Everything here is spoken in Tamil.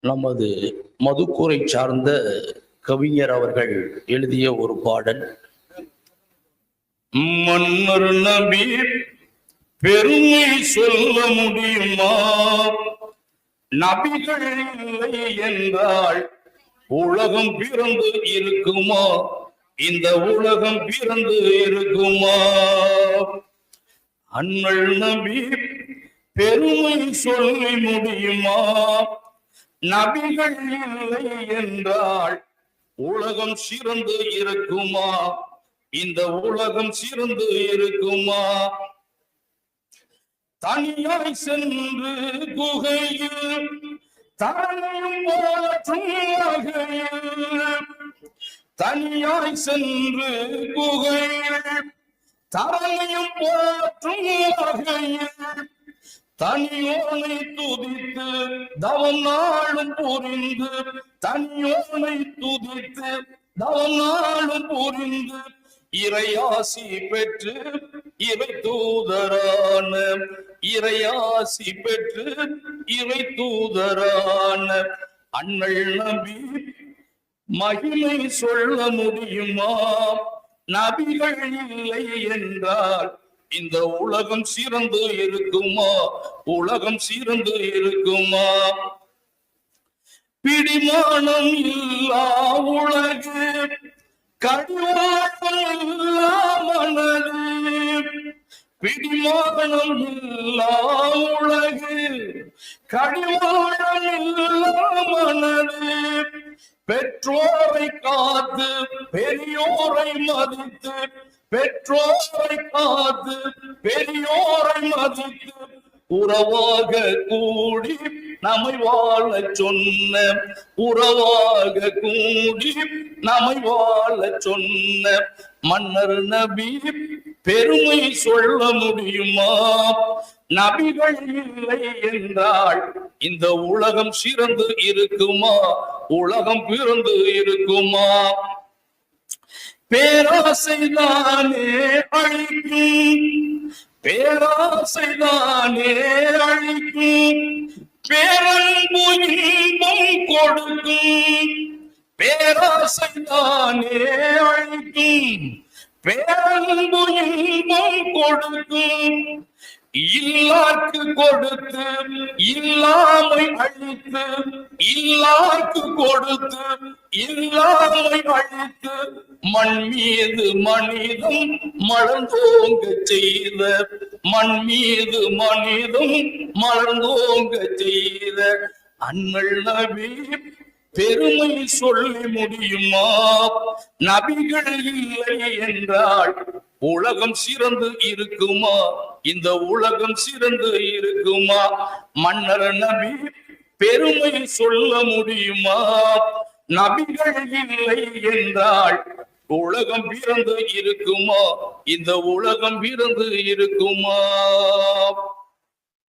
நமது மதுக்கூரை சார்ந்த கவிஞர் அவர்கள் எழுதிய ஒரு பாடல். மன்னர் நபி பெருமை சொல்ல முடியுமா? நபிகள் இல்லை என்றால் உலகம் பிறந்து இருக்குமா? இந்த உலகம் பிறந்து இருக்குமா? அண்ணல் நபி பெருமை சொல்லி முடியுமா? நபிகள் இல்லை என்றால் உலகம் சிறந்து இருக்குமா? இந்த உலகம் சிறந்து இருக்குமா? தனியாய் சென்று குகையில் தரணையும் போற்றும் வகையில் தனியாய் சென்று குகையில் தரணையும் போற்றும் வகையில் தனியோனை துதித்து தவம் நாளும் புரிந்து தனியோனை துதித்து தவம் நாளும் புரிந்து இறையாசி பெற்று இறை தூதரான இறையாசி பெற்று இறை தூதரான அண்ணல் நபி மகிமை சொல்ல முடியுமா? நபிகள் இல்லை என்றால் இந்த உலகம் சிறந்து இருக்குமா? உலகம் சிறந்து இருக்குமா? பிடிமானம் இல்லா உலகு கடிவாளம் இல்லா மனது. பிடிமானம் இல்லா உலகு கடிவாளம் இல்லா மனது. பெற்றோரை காத்து பெரியோரை மதித்து பெற்றோரை காத்து பெரியோரை மதித்து உறவாக கூடி நம்மை வாழ சொன்ன உறவாக கூடி நம்மை வாழ சொன்ன மன்னர் நபி பெருமை சொல்ல முடியுமா? நபிகள் இல்லை என்றால் இந்த உலகம் சிறந்து இருக்குமா? உலகம் பிறந்து இருக்குமா? பேராசைதானே அழிக்கும் பேராசைதானே அழிக்கும் பேரன்பு இன்பம் கொடுக்கும் பேராசைதானே அழிக்கும் பேரன்பு இன்பம் கொடுக்கும் இல்லாக்கு கொடுத்து இல்லாமை அழித்து இல்லாக்கு கொடுத்து இல்லாமை அழித்து மண் மீது மனிதம் மலர்ந்தோங்க செய்த மண் மீது மனிதம் மலர்ந்தோங்க செய்த அண்ணல் நபி பெருமை சொல்லி முடியுமா? நபிகள் இல்லை என்றால் உலகம் சிறந்து இருக்குமா? இந்த உலகம் சிறந்து இருக்குமா? மன்னர் நபி பெருமை சொல்ல முடியுமா? நபிகள் இல்லை என்றால் உலகம் பிறந்து இருக்குமா? இந்த உலகம் பிறந்து இருக்குமா?